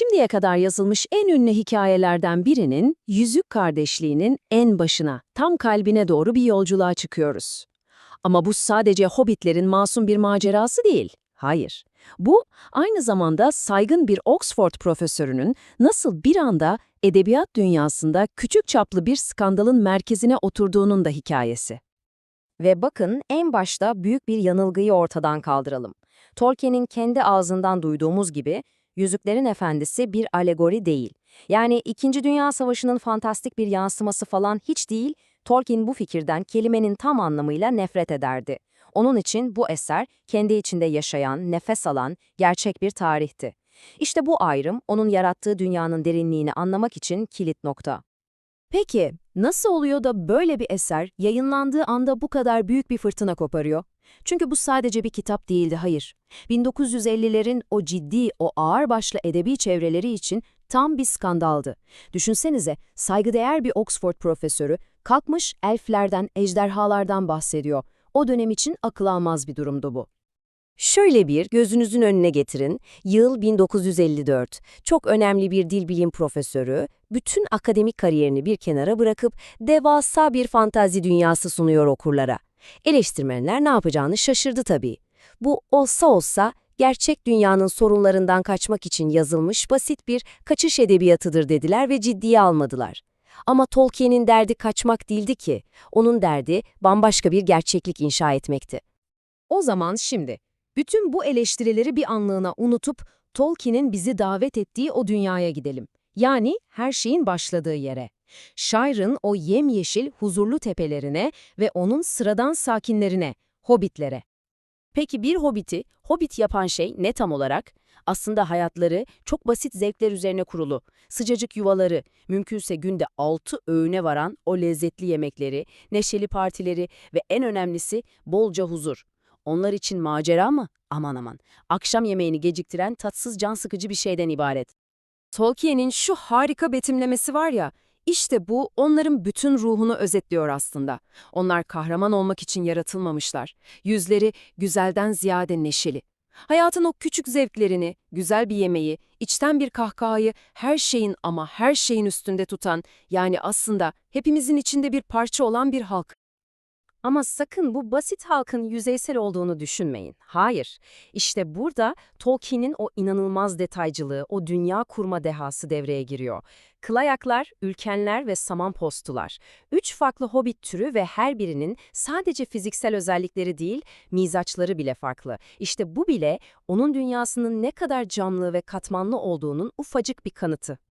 Şimdiye kadar yazılmış en ünlü hikayelerden birinin Yüzük Kardeşliği'nin en başına, tam kalbine doğru bir yolculuğa çıkıyoruz. Ama bu sadece hobbitlerin masum bir macerası değil. Hayır. Bu aynı zamanda saygın bir Oxford profesörünün nasıl bir anda edebiyat dünyasında küçük çaplı bir skandalın merkezine oturduğunun da hikayesi. Ve bakın en başta büyük bir yanılgıyı ortadan kaldıralım. Tolkien'in kendi ağzından duyduğumuz gibi Yüzüklerin Efendisi bir alegori değil. Yani İkinci Dünya Savaşı'nın fantastik bir yansıması falan hiç değil, Tolkien bu fikirden kelimenin tam anlamıyla nefret ederdi. Onun için bu eser kendi içinde yaşayan, nefes alan, gerçek bir tarihti. İşte bu ayrım onun yarattığı dünyanın derinliğini anlamak için kilit nokta. Peki, nasıl oluyor da böyle bir eser yayınlandığı anda bu kadar büyük bir fırtına koparıyor? Çünkü bu sadece bir kitap değildi, hayır. 1950'lerin o ciddi, o ağırbaşlı edebi çevreleri için tam bir skandaldı. Düşünsenize, saygıdeğer bir Oxford profesörü kalkmış elflerden, ejderhalardan bahsediyor. O dönem için akıl almaz bir durumdu bu. Şöyle bir gözünüzün önüne getirin. Yıl 1954. Çok önemli bir dil bilim profesörü, bütün akademik kariyerini bir kenara bırakıp devasa bir fantazi dünyası sunuyor okurlara. Eleştirmenler ne yapacağını şaşırdı tabii. Bu olsa olsa gerçek dünyanın sorunlarından kaçmak için yazılmış basit bir kaçış edebiyatıdır dediler ve ciddiye almadılar. Ama Tolkien'in derdi kaçmak değildi ki. Onun derdi bambaşka bir gerçeklik inşa etmekti. O zaman şimdi, bütün bu eleştirileri bir anlığına unutup Tolkien'in bizi davet ettiği o dünyaya gidelim. Yani her şeyin başladığı yere. Shire'ın o yemyeşil, huzurlu tepelerine ve onun sıradan sakinlerine, hobbitlere. Peki bir hobbiti, hobbit yapan şey ne tam olarak? Aslında hayatları çok basit zevkler üzerine kurulu. Sıcacık yuvaları, mümkünse günde 6 öğüne varan o lezzetli yemekleri, neşeli partileri ve en önemlisi bolca huzur. Onlar için macera mı? Aman aman. Akşam yemeğini geciktiren tatsız can sıkıcı bir şeyden ibaret. Tolkien'in şu harika betimlemesi var ya, işte bu onların bütün ruhunu özetliyor aslında. Onlar kahraman olmak için yaratılmamışlar. Yüzleri güzelden ziyade neşeli. Hayatın o küçük zevklerini, güzel bir yemeği, içten bir kahkahayı, her şeyin ama her şeyin üstünde tutan, yani aslında hepimizin içinde bir parça olan bir halk. Ama sakın bu basit halkın yüzeysel olduğunu düşünmeyin. Hayır. İşte burada Tolkien'in o inanılmaz detaycılığı, o dünya kurma dehası devreye giriyor. Kılayaklar, ülkenler ve samanpostular. Üç farklı hobbit türü ve her birinin sadece fiziksel özellikleri değil, mizaçları bile farklı. İşte bu bile onun dünyasının ne kadar canlı ve katmanlı olduğunun ufacık bir kanıtı.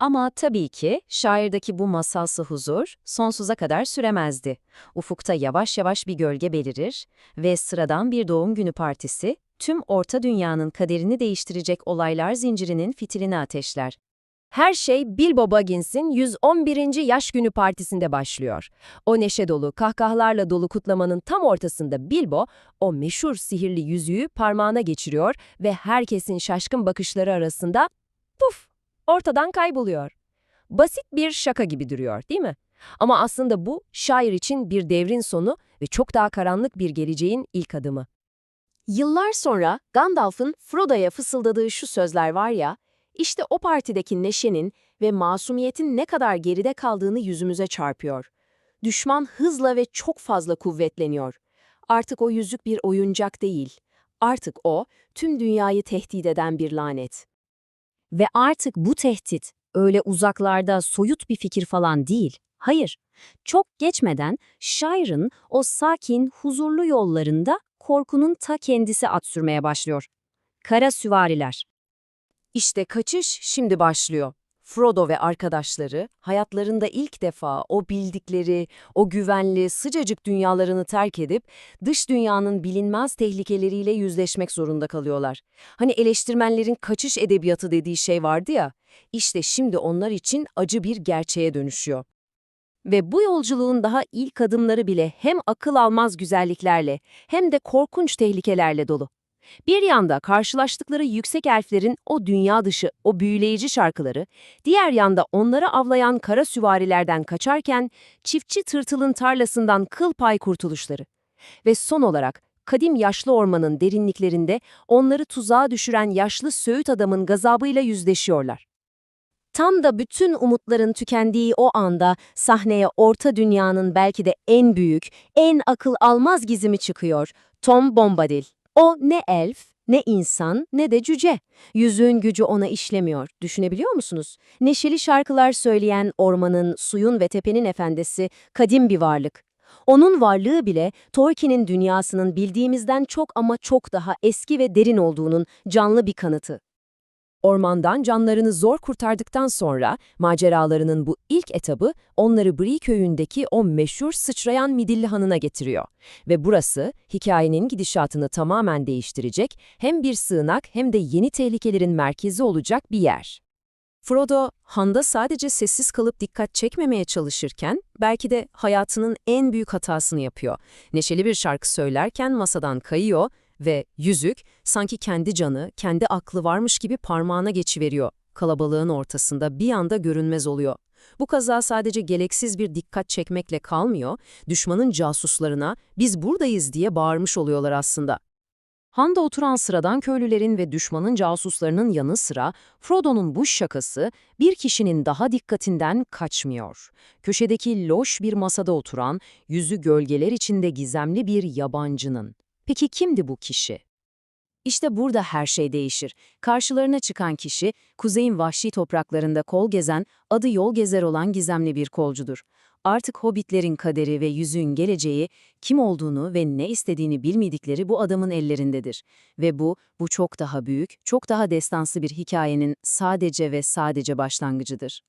Ama tabii ki şairdeki bu masalsı huzur sonsuza kadar süremezdi. Ufukta yavaş yavaş bir gölge belirir ve sıradan bir doğum günü partisi tüm orta dünyanın kaderini değiştirecek olaylar zincirinin fitilini ateşler. Her şey Bilbo Baggins'in 111. yaş günü partisinde başlıyor. O neşe dolu, kahkahalarla dolu kutlamanın tam ortasında Bilbo, o meşhur sihirli yüzüğü parmağına geçiriyor ve herkesin şaşkın bakışları arasında puf ortadan kayboluyor. Basit bir şaka gibi duruyor, değil mi? Ama aslında bu, şair için bir devrin sonu ve çok daha karanlık bir geleceğin ilk adımı. Yıllar sonra Gandalf'ın Frodo'ya fısıldadığı şu sözler var ya, işte o partideki neşenin ve masumiyetin ne kadar geride kaldığını yüzümüze çarpıyor. Düşman hızla ve çok fazla kuvvetleniyor. Artık o yüzük bir oyuncak değil. Artık o, tüm dünyayı tehdit eden bir lanet. Ve artık bu tehdit öyle uzaklarda soyut bir fikir falan değil. Hayır, çok geçmeden Shire'ın o sakin, huzurlu yollarında korkunun ta kendisi at sürmeye başlıyor. Kara süvariler. İşte kaçış şimdi başlıyor. Frodo ve arkadaşları hayatlarında ilk defa o bildikleri, o güvenli, sıcacık dünyalarını terk edip dış dünyanın bilinmez tehlikeleriyle yüzleşmek zorunda kalıyorlar. Hani eleştirmenlerin kaçış edebiyatı dediği şey vardı ya, işte şimdi onlar için acı bir gerçeğe dönüşüyor. Ve bu yolculuğun daha ilk adımları bile hem akıl almaz güzelliklerle hem de korkunç tehlikelerle dolu. Bir yanda karşılaştıkları yüksek elflerin o dünya dışı, o büyüleyici şarkıları, diğer yanda onları avlayan kara süvarilerden kaçarken çiftçi tırtılın tarlasından kıl pay kurtuluşları. Ve son olarak kadim yaşlı ormanın derinliklerinde onları tuzağa düşüren yaşlı Söğüt adamın gazabıyla yüzleşiyorlar. Tam da bütün umutların tükendiği o anda sahneye Orta Dünya'nın belki de en büyük, en akıl almaz gizemi çıkıyor. Tom Bombadil. O ne elf, ne insan, ne de cüce. Yüzüğün gücü ona işlemiyor. Düşünebiliyor musunuz? Neşeli şarkılar söyleyen ormanın, suyun ve tepenin efendisi kadim bir varlık. Onun varlığı bile Tolkien'in dünyasının bildiğimizden çok ama çok daha eski ve derin olduğunun canlı bir kanıtı. Ormandan canlarını zor kurtardıktan sonra maceralarının bu ilk etabı onları Bree köyündeki o meşhur sıçrayan Midilli Hanı'na getiriyor. Ve burası hikayenin gidişatını tamamen değiştirecek hem bir sığınak hem de yeni tehlikelerin merkezi olacak bir yer. Frodo, Han'da sadece sessiz kalıp dikkat çekmemeye çalışırken belki de hayatının en büyük hatasını yapıyor. Neşeli bir şarkı söylerken masadan kayıyor ve yüzük sanki kendi canı, kendi aklı varmış gibi parmağına geçiveriyor. Kalabalığın ortasında bir anda görünmez oluyor. Bu kaza sadece gereksiz bir dikkat çekmekle kalmıyor, düşmanın casuslarına biz buradayız diye bağırmış oluyorlar aslında. Han'da oturan sıradan köylülerin ve düşmanın casuslarının yanı sıra Frodo'nun bu şakası bir kişinin daha dikkatinden kaçmıyor. Köşedeki loş bir masada oturan, yüzü gölgeler içinde gizemli bir yabancının. Peki kimdi bu kişi? İşte burada her şey değişir. Karşılarına çıkan kişi, kuzeyin vahşi topraklarında kol gezen, adı yol gezer olan gizemli bir kolcudur. Artık hobbitlerin kaderi ve yüzüğün geleceği, kim olduğunu ve ne istediğini bilmedikleri bu adamın ellerindedir. Ve bu, bu çok daha büyük, çok daha destansı bir hikayenin sadece ve sadece başlangıcıdır.